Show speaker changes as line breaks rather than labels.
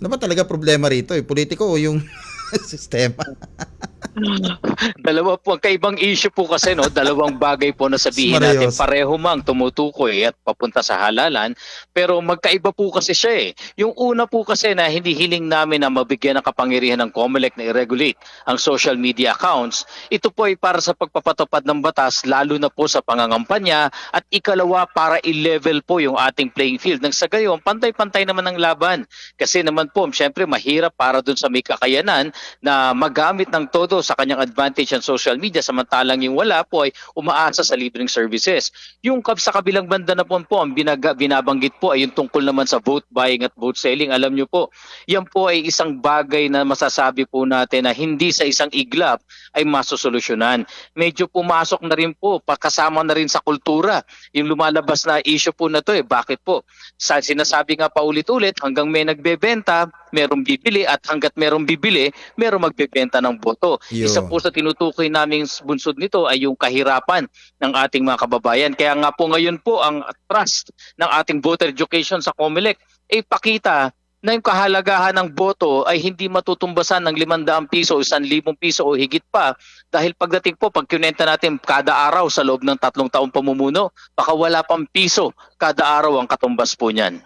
Ano ba talaga problema rito? Eh? Politiko o yung sistema?
Dalawa po, kaibang issue po kasi no, dalawang bagay po na sabihin natin pareho mang tumutukoy at papunta sa halalan, pero magkaiba po kasi siya eh. Yung una po kasi na hindi hiling namin na mabigyan ng kapangyarihan ng COMELEC na i-regulate ang social media accounts, ito po ay para sa pagpapatupad ng batas lalo na po sa pangangampanya at ikalawa para i-level po yung ating playing field. Nang sa gayon, pantay-pantay naman ang laban. Kasi naman po, syempre mahirap para dun sa may kakayanan na magamit ng todo sa kanyang advantage ang social media samantalang yung wala po ay umaasa sa libreng services. Yung kab sa kabilang banda na po, po ang binaga, binabanggit po ay yung tungkol naman sa vote buying at vote selling. Alam nyo po, yan po ay isang bagay na masasabi po natin na hindi sa isang iglap ay masosolusyonan. Medyo pumasok na rin po, pakasama na rin sa kultura. Yung lumalabas na issue po na to eh, bakit po? Sa sinasabi nga paulit-ulit, hanggang may nagbebenta, merong bibili at hanggat merong bibili, merong magbebenta ng boto.
Yun.
Isa po sa tinutukoy naming bunsod nito ay yung kahirapan ng ating mga kababayan. Kaya nga po ngayon po ang trust ng ating voter education sa COMELEC ay pakita na yung kahalagahan ng boto ay hindi matutumbasan ng 500 piso o 1,000 piso o higit pa dahil pagdating po, pag kinenta natin kada araw sa loob ng tatlong taong pamumuno, baka wala pang piso kada araw ang katumbas po niyan.